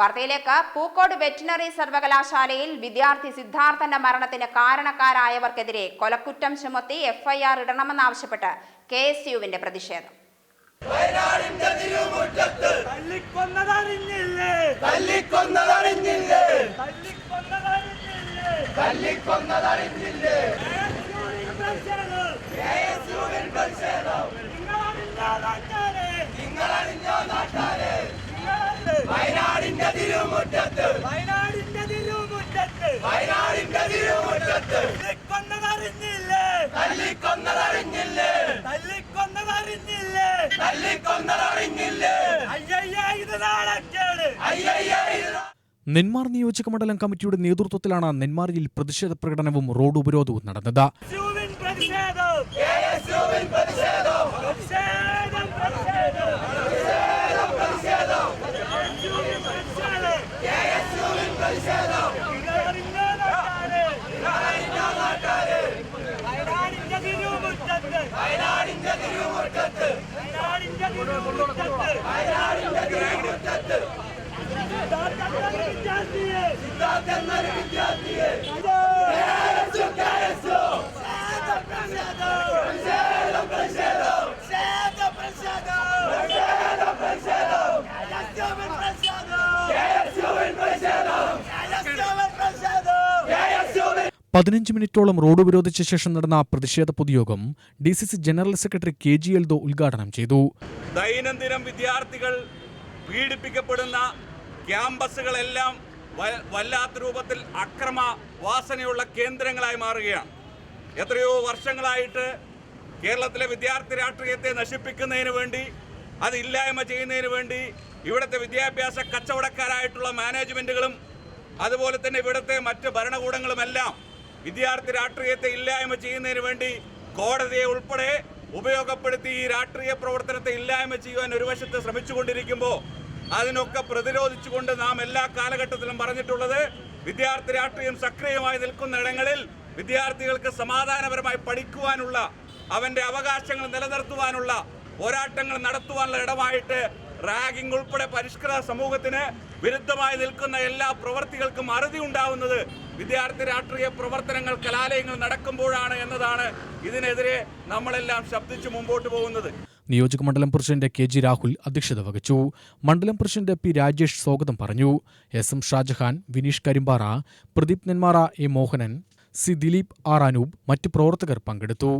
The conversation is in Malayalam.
വാർത്തയിലേക്ക് പൂക്കോട് വെറ്റിനറി സർവകലാശാലയിൽ വിദ്യാർത്ഥി സിദ്ധാർത്ഥന്റെ മരണത്തിന് കാരണക്കാരായവർക്കെതിരെ കൊലക്കുറ്റം ചുമത്തി എഫ്ഐആർ ഇടണമെന്നാവശ്യപ്പെട്ട് കെ എസ് യുവിന്റെ പ്രതിഷേധം. തല്ലിക്കൊന്നതറിഞ്ഞില്ലേ തല്ലിക്കൊന്നതറിഞ്ഞില്ലേ തല്ലിക്കൊന്നതറിഞ്ഞില്ലേ തല്ലിക്കൊന്നതറിഞ്ഞില്ലേ കേസുവിൻ പ്രതിഷേധം. നിങ്ങളറിഞ്ഞാലാക്കാരെ. നിങ്ങളറിഞ്ഞോ നാട്ടാരെ നിങ്ങളറിഞ്ഞ് വയനാടിന്റെ തിരുമുറ്റത്ത് വയനാടിന്റെ തിരുമുറ്റത്ത്. വയനാടിന്റെ തിരുമുറ്റത്ത്. തല്ലിക്കൊന്നതറിഞ്ഞില്ലേ? തല്ലിക്കൊന്നതറിഞ്ഞില്ലേ? തല്ലിക്കൊന്നതറിഞ്ഞില്ലേ? തല്ലിക്കൊന്നതറിഞ്ഞില്ലേ? അയ്യയ്യ ഇത് നാണക്കേട്. അയ്യയ്യ ഇത് നെന്മാർ നിയോജക മണ്ഡലം കമ്മിറ്റിയുടെ നേതൃത്വത്തിലാണ് നെന്മാറിയിൽ പ്രതിഷേധ പ്രകടനവും റോഡ് ഉപരോധവും നടന്നത് കേസുവിൻ പ്രതിഷേധം യേശുവിൻ പ്രതിഷേധം പ്രതിഷേധം പ്രതിഷേധം കേസുവിൻ പ്രതിഷേധം യേശുവിൻ പ്രതിഷേധം നിങ്ങളറിഞ്ഞോ നാട്ടാരെ. വയനാടിന്റെ തിരുമുറ്റത്ത് വയനാടിന്റെ തിരുമുറ്റത്ത് വയനാടിന്റെ തിരുമുറ്റത്ത് വയനാടിന്റെ തിരുമുറ്റത്ത് സിദ്ധാർത്ഥന്റെ വിദ്യാർത്ഥിയെ സിദ്ധാർത്ഥെന്നൊരു വിദ്യാർത്ഥിയെ പ്രതിഷേധം, കേസു പ്രതിഷേധം, പ്രതിഷേധം പ്രതിഷേധം പ്രതിഷേധം, പ്രതിഷേധം. പ്രതിഷേധം പ്രതിഷേധം കേസുവിൻ പ്രതിഷേധം, യേശുവിൻ പ്രതിഷേധം കേസുവിൻ പ്രതിഷേധം. യേശുവിൻ പതിനഞ്ച് മിനിറ്റോളം റോഡ് ഉപരോധിച്ച ശേഷം നടന്ന പ്രതിഷേധ പൊതുയോഗം D C C general secretary K G Eldho ഉദ്ഘാടനം ചെയ്തു. ദൈനംദിനം വിദ്യാർത്ഥികൾ പീഡിപ്പിക്കപ്പെടുന്ന ക്യാമ്പസുകളെല്ലാം വല്ലാത്ത രൂപത്തിൽ അക്രമ വാസനയുള്ള കേന്ദ്രങ്ങളായി മാറുകയാണ്. എത്രയോ വർഷങ്ങളായിട്ട് കേരളത്തിലെ വിദ്യാർത്ഥി രാഷ്ട്രീയത്തെ നശിപ്പിക്കുന്നതിന് വേണ്ടി അത് ഇല്ലായ്മ ചെയ്യുന്നതിന് വേണ്ടി ഇവിടുത്തെ വിദ്യാഭ്യാസ കച്ചവടക്കാരായിട്ടുള്ള മാനേജ്മെന്റുകളും അതുപോലെ തന്നെ ഇവിടുത്തെ മറ്റ് ഭരണകൂടങ്ങളുമെല്ലാം വിദ്യാർത്ഥി രാഷ്ട്രീയത്തെ ഇല്ലായ്മ ചെയ്യുന്നതിന് വേണ്ടി കോടതിയെ ഉൾപ്പെടെ ഉപയോഗപ്പെടുത്തി ഈ രാഷ്ട്രീയ പ്രവർത്തനത്തെ ഇല്ലായ്മ ചെയ്യുവാൻ ഒരു വശത്ത് ശ്രമിച്ചുകൊണ്ടിരിക്കുമ്പോൾ അതിനൊക്കെ പ്രതിരോധിച്ചുകൊണ്ട് നാം എല്ലാ കാലഘട്ടത്തിലും പറഞ്ഞിട്ടുള്ളത് വിദ്യാർത്ഥി രാഷ്ട്രീയം സക്രിയമായി നിൽക്കുന്ന ഇടങ്ങളിൽ വിദ്യാർത്ഥികൾക്ക് സമാധാനപരമായി പഠിക്കുവാനുള്ള അവന്റെ അവകാശങ്ങൾ നിലനിർത്തുവാനുള്ള പോരാട്ടങ്ങൾ നടത്തുവാനുള്ള ഇടമായിട്ട് റാഗിംഗ് ഉൾപ്പെടെ പരിഷ്കൃത സമൂഹത്തിന് വിരുദ്ധമായി നിൽക്കുന്ന എല്ലാ പ്രവർത്തികൾക്കും അറുതി ഉണ്ടാവുന്നത് വിദ്യാർത്ഥി രാഷ്ട്രീയ പ്രവർത്തനങ്ങൾ കലാലയങ്ങൾ നടക്കുമ്പോഴാണ് എന്നതാണ് ഇതിനെതിരെ നമ്മളെല്ലാം ശബ്ദിച്ച് മുമ്പോട്ട് പോകുന്നത്. നിയോജക മണ്ഡലം പ്രസിഡന്റ് കെ ജി രാഹുൽ അധ്യക്ഷത വഹിച്ചു. മണ്ഡലം പ്രസിഡന്റ് പി രാജേഷ് സ്വാഗതം പറഞ്ഞു. S M Shajahan Vineesh Karimpara Pradeep Nenmara A Mohanan C Dileep R Anoop മറ്റ് പ്രവർത്തകർ പങ്കെടുത്തു.